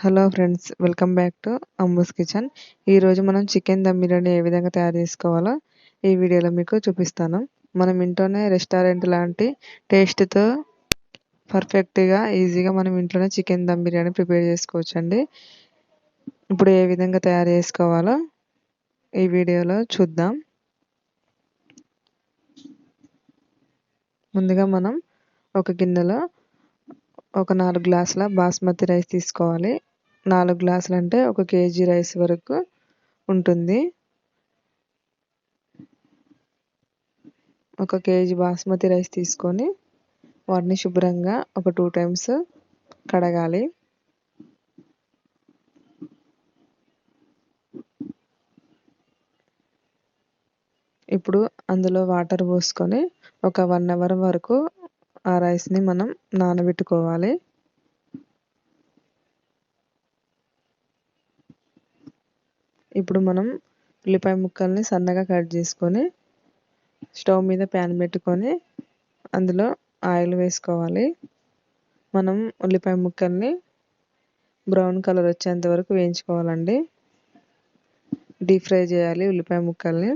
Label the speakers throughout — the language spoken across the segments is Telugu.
Speaker 1: Hello friends welcome back to Ambu's kitchen. ఈరోజు మనం చికెన్ దమ్ బిర్యానీ ఏ విధంగా తయారు చేసుకోవాలో ఈ వీడియోలో మీకు చూపిస్తాను. మనం ఇంట్లోనే రెస్టారెంట్ లాంటి టేస్ట్తో పర్ఫెక్ట్గా ఈజీగా మనం ఇంట్లోనే చికెన్ దమ్ బిర్యానీ ప్రిపేర్ చేసుకోవచ్చండి. ఇప్పుడు ఏ విధంగా తయారు చేసుకోవాలో ఈ వీడియోలో చూద్దాం. ముందుగా మనం ఒక గిన్నెలో ఒక నాలుగు గ్లాసుల బాస్మతి రైస్ తీసుకోవాలి. నాలుగు గ్లాసులు అంటే ఒక కేజీ రైస్ వరకు ఉంటుంది. ఒక కేజీ బాస్మతి రైస్ తీసుకొని వాటిని శుభ్రంగా ఒక టూ టైమ్స్ కడగాలి. ఇప్పుడు అందులో వాటర్ పోసుకొని ఒక వన్ అవర్ వరకు ఆ రైస్ని మనం నానబెట్టుకోవాలి. ఇప్పుడు మనం ఉల్లిపాయ ముక్కల్ని సన్నగా కట్ చేసుకొని స్టవ్ మీద ప్యాన్ పెట్టుకొని అందులో ఆయిల్ వేసుకోవాలి. మనం ఉల్లిపాయ ముక్కల్ని బ్రౌన్ కలర్ వచ్చేంత వరకు వేయించుకోవాలండి. డీప్ ఫ్రై చేయాలి ఉల్లిపాయ ముక్కల్ని.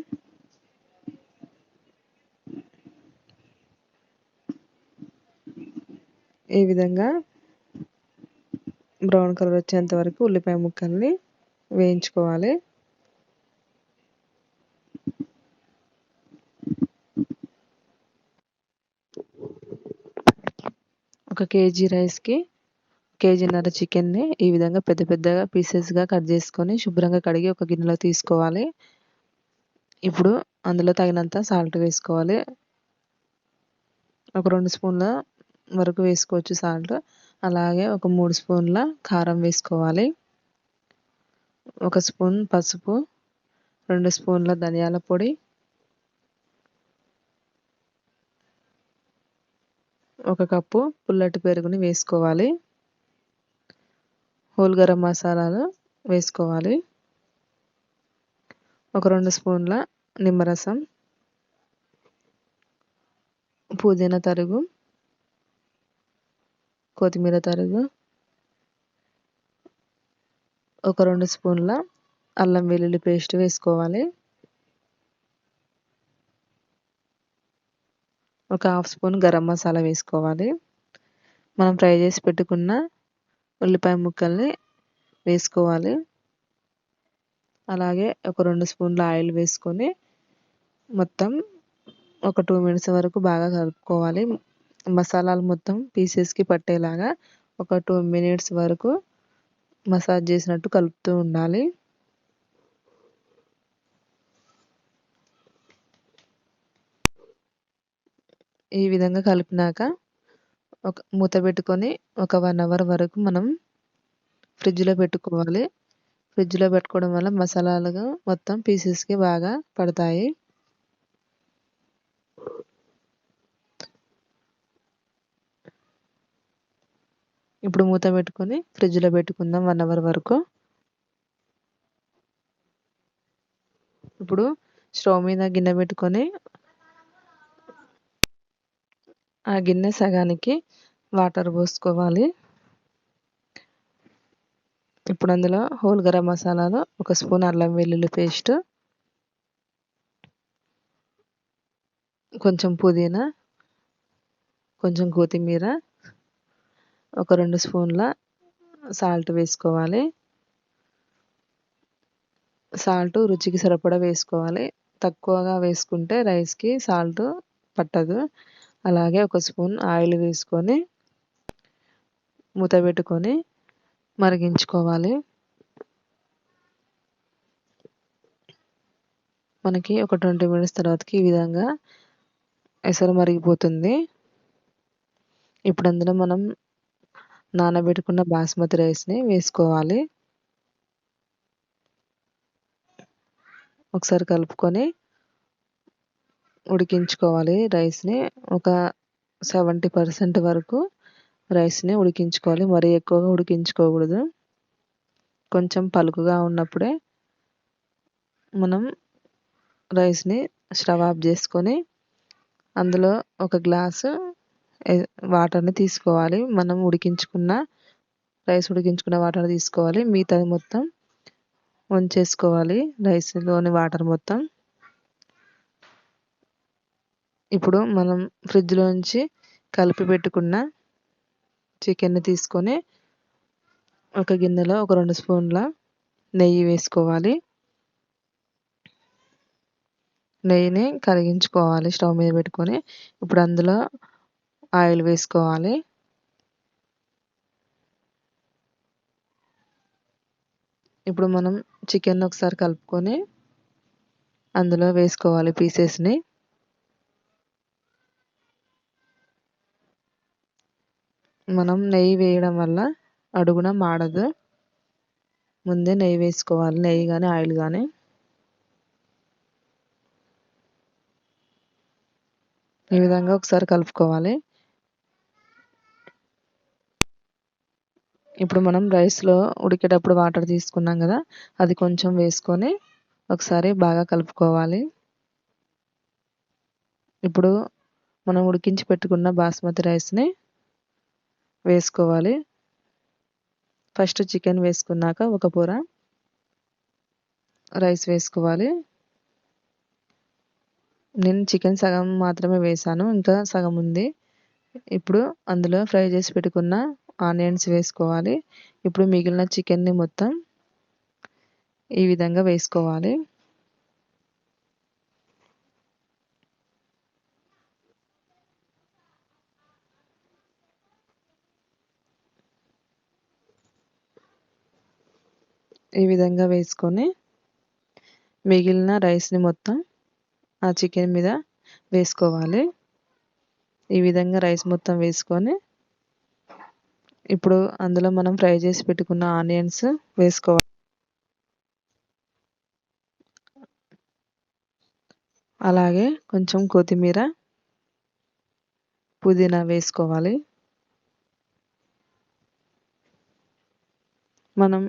Speaker 1: ఈ విధంగా బ్రౌన్ కలర్ వచ్చేంత వరకు ఉల్లిపాయ ముక్కల్ని వేయించుకోవాలి. ఒక కేజీ రైస్కి కేజీన్నర చికెన్ని ఈ విధంగా పెద్ద పెద్దగా పీసెస్గా కట్ చేసుకొని శుభ్రంగా కడిగి ఒక గిన్నెలో తీసుకోవాలి. ఇప్పుడు అందులో తగినంత సాల్ట్ వేసుకోవాలి. ఒక రెండు స్పూన్ల వరకు వేసుకోవచ్చు సాల్ట్. అలాగే ఒక మూడు స్పూన్ల కారం వేసుకోవాలి. ఒక స్పూన్ పసుపు రెండు స్పూన్ల ధనియాల పొడి ఒక కప్పు పుల్లటి పెరుగుని వేసుకోవాలి. హోల్ గరం మసాలాలు వేసుకోవాలి. ఒక రెండు స్పూన్ల నిమ్మరసం పుదీనా తరుగు కొత్తిమీర తరుగు ఒక రెండు స్పూన్ల అల్లం వెల్లుల్లి పేస్ట్ వేసుకోవాలి. ఒక హాఫ్ స్పూన్ గరం మసాలా వేసుకోవాలి. మనం ఫ్రై చేసి పెట్టుకున్న ఉల్లిపాయ ముక్కల్ని వేసుకోవాలి. అలాగే ఒక రెండు స్పూన్ల ఆయిల్ వేసుకొని మొత్తం ఒక టూ మినిట్స్ వరకు బాగా కలుపుకోవాలి. మసాలాలు మొత్తం పీసెస్కి పట్టేలాగా ఒక టూ మినిట్స్ వరకు మసాజ్ చేసినట్టు కలుపుతూ ఉండాలి. ఈ విధంగా కలిపినాక ఒక మూత పెట్టుకొని ఒక వన్ అవర్ వరకు మనం ఫ్రిడ్జ్లో పెట్టుకోవాలి. ఫ్రిడ్జ్లో పెట్టుకోవడం వల్ల మసాలాలు మొత్తం పీసెస్కి బాగా పడతాయి. ఇప్పుడు మూత పెట్టుకొని ఫ్రిడ్జ్లో పెట్టుకుందాం వన్ అవర్ వరకు. ఇప్పుడు స్టవ్ మీద గిన్నె పెట్టుకొని ఆ గిన్నె సగానికి వాటర్ పోసుకోవాలి. ఇప్పుడు అందులో హోల్ గరం మసాలాలో ఒక స్పూన్ అల్లం వెల్లుల్లి పేస్ట్ కొంచెం పుదీనా కొంచెం కొత్తిమీర ఒక రెండు స్పూన్ల సాల్ట్ వేసుకోవాలి. సాల్ట్ రుచికి సరిపడా వేసుకోవాలి. తక్కువగా వేసుకుంటే రైస్కి సాల్ట్ పట్టదు. అలాగే ఒక స్పూన్ ఆయిల్ వేసుకొని మూత పెట్టుకొని మరిగించుకోవాలి. మనకి ఒక ట్వంటీ మినిట్స్ తర్వాతకి ఈ విధంగా ఎసరు మరిగిపోతుంది. ఇప్పుడు అందులో మనం నానబెట్టుకున్న బాస్మతి రైస్ని వేసుకోవాలి. ఒకసారి కలుపుకొని ఉడికించుకోవాలి రైస్ని. ఒక సెవెంటీ పర్సెంట్ వరకు రైస్ని ఉడికించుకోవాలి. మరీ ఎక్కువగా ఉడికించుకోకూడదు. కొంచెం పలుకుగా ఉన్నప్పుడే మనం రైస్ని స్టవ్ ఆఫ్ చేసుకొని అందులో ఒక గ్లాసు వాటర్ని తీసుకోవాలి. మనం ఉడికించుకున్న రైస్ ఉడికించుకున్న వాటర్ తీసుకోవాలి. మిగతాది మొత్తం వంచేసుకోవాలి రైస్లోని వాటర్ మొత్తం. ఇప్పుడు మనం ఫ్రిడ్జ్లో నుంచి కలిపి పెట్టుకున్న చికెన్ని తీసుకొని ఒక గిన్నెలో ఒక రెండు స్పూన్ల నెయ్యి వేసుకోవాలి. నెయ్యిని కరిగించుకోవాలి స్టవ్ మీద పెట్టుకొని. ఇప్పుడు అందులో ఆయిల్ వేసుకోవాలి. ఇప్పుడు మనం చికెన్ ఒకసారి కలుపుకొని అందులో వేసుకోవాలి పీసెస్ని మనం నెయ్యి వేయడం వల్ల అడుగున మాడదు. ముందే నెయ్యి వేసుకోవాలి. నెయ్యి కానీ ఆయిల్ కానీ ఈ విధంగా ఒకసారి కలుపుకోవాలి. ఇప్పుడు మనం రైస్లో ఉడికేటప్పుడు వాటర్ తీసుకున్నాం కదా అది కొంచెం వేసుకొని ఒకసారి బాగా కలుపుకోవాలి. ఇప్పుడు మనం ఉడికించి పెట్టుకున్న బాస్మతి రైస్ని వేసుకోవాలి. ఫస్ట్ చికెన్ వేసుకున్నాక ఒక పూర రైస్ వేసుకోవాలి. నేను చికెన్ సగం మాత్రమే వేసాను ఇంకా సగం ఉంది. ఇప్పుడు అందులో ఫ్రై చేసి పెట్టుకున్న ఆనియన్స్ వేసుకోవాలి. ఇప్పుడు మిగిలిన చికెన్ని మొత్తం ఈ విధంగా వేసుకోవాలి. ఈ విధంగా వేసుకొని మిగిలిన రైస్ని మొత్తం ఆ చికెన్ మీద వేసుకోవాలి. ఈ విధంగా రైస్ మొత్తం వేసుకొని ఇప్పుడు అందులో మనం ఫ్రై చేసి పెట్టుకున్న ఆనియన్స్ వేసుకోవాలి. అలాగే కొంచెం కొత్తిమీర పుదీనా వేసుకోవాలి. మనం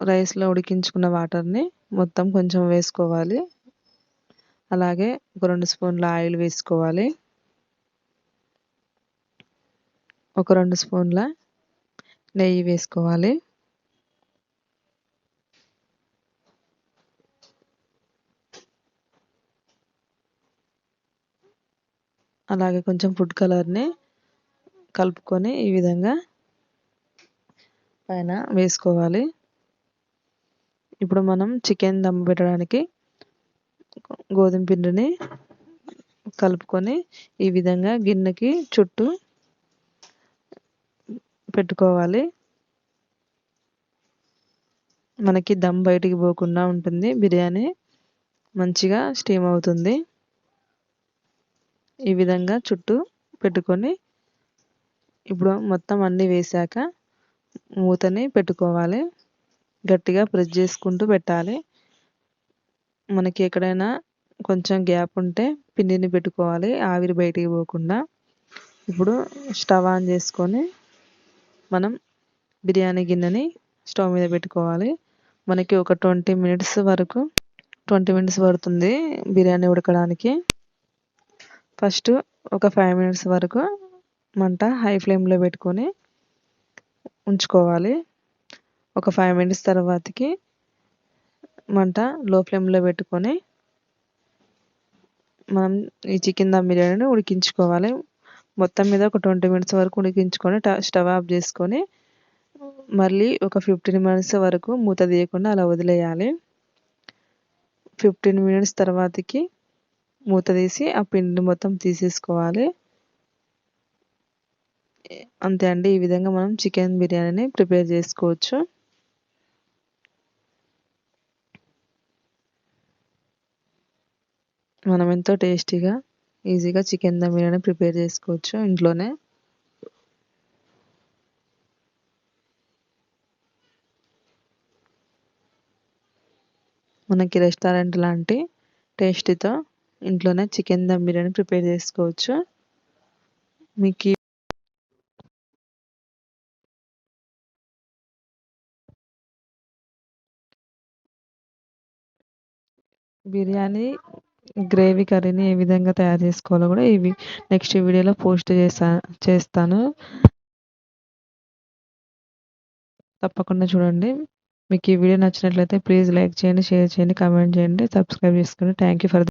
Speaker 1: రైస్లో ఉడికించుకున్న వాటర్ని మొత్తం కొంచెం వేసుకోవాలి. అలాగే ఒక రెండు స్పూన్ల ఆయిల్ వేసుకోవాలి. ఒక రెండు స్పూన్ల నెయ్యి వేసుకోవాలి. అలాగే కొంచెం ఫుడ్ కలర్ని కలుపుకొని ఈ విధంగా పైన వేసుకోవాలి. ఇప్పుడు మనం చికెన్ దమ్ పెట్టడానికి గోధుమ పిండిని కలుపుకొని ఈ విధంగా గిన్నెకి చుట్టూ పెట్టుకోవాలి మనకి దమ్ బయటికి పోకుండా ఉంటుంది. బిర్యానీ మంచిగా స్టీమ్ అవుతుంది. ఈ విధంగా చుట్టూ పెట్టుకొని ఇప్పుడు మొత్తం అన్నీ వేసాక మూతని పెట్టుకోవాలి. గట్టిగా ప్రెస్ చేసుకుంటూ పెట్టాలి. మనకి ఎక్కడైనా కొంచెం గ్యాప్ ఉంటే పిండిని పెట్టుకోవాలి. ఆవిరి బయటికి పోకుండా. ఇప్పుడు స్టవ్ ఆన్ చేసుకొని మనం బిర్యానీ గిన్నెని స్టవ్ మీద పెట్టుకోవాలి. మనకి ఒక ట్వంటీ మినిట్స్ వరకు ట్వంటీ మినిట్స్ పడుతుంది బిర్యానీ ఉడకడానికి. ఫస్ట్ ఒక ఫైవ్ మినిట్స్ వరకు మంట హై ఫ్లేమ్లో పెట్టుకొని ఉంచుకోవాలి. ఒక ఫైవ్ మినిట్స్ తర్వాతకి మంట లో ఫ్లేమ్లో పెట్టుకొని మనం ఈ చికెన్ దమ్ బిర్యానీని ఉడికించుకోవాలి. మొత్తం మీద ఒక ట్వంటీ మినిట్స్ వరకు ఉడికించుకొని స్టవ్ ఆఫ్ చేసుకొని మళ్ళీ ఒక ఫిఫ్టీన్ మినిట్స్ వరకు మూత తీయకుండా అలా వదిలేయాలి. ఫిఫ్టీన్ మినిట్స్ తర్వాతకి మూత తీసి ఆ పిండిని మొత్తం తీసేసుకోవాలి. అంతే అండి. ఈ విధంగా మనం చికెన్ బిర్యానీని ప్రిపేర్ చేసుకోవచ్చు. మనం ఎంతో టేస్టీగా ఈజీగా చికెన్ దమ్ బిర్యానీ ప్రిపేర్ చేసుకోవచ్చు ఇంట్లోనే. మనకి రెస్టారెంట్ లాంటి టేస్టీతో ఇంట్లోనే చికెన్ దమ్ బిర్యానీ ప్రిపేర్ చేసుకోవచ్చు. మీకు బిర్యానీ గ్రేవీ కర్రీని ఏ విధంగా తయారు చేసుకోవాలో కూడా ఇవి నెక్స్ట్ వీడియోలో పోస్ట్ చేసా చేస్తాను. తప్పకుండా చూడండి. మీకు ఈ వీడియో నచ్చినట్లయితే ప్లీజ్ లైక్ చేయండి షేర్ చేయండి కామెంట్ చేయండి సబ్స్క్రైబ్ చేసుకోండి. Thank you for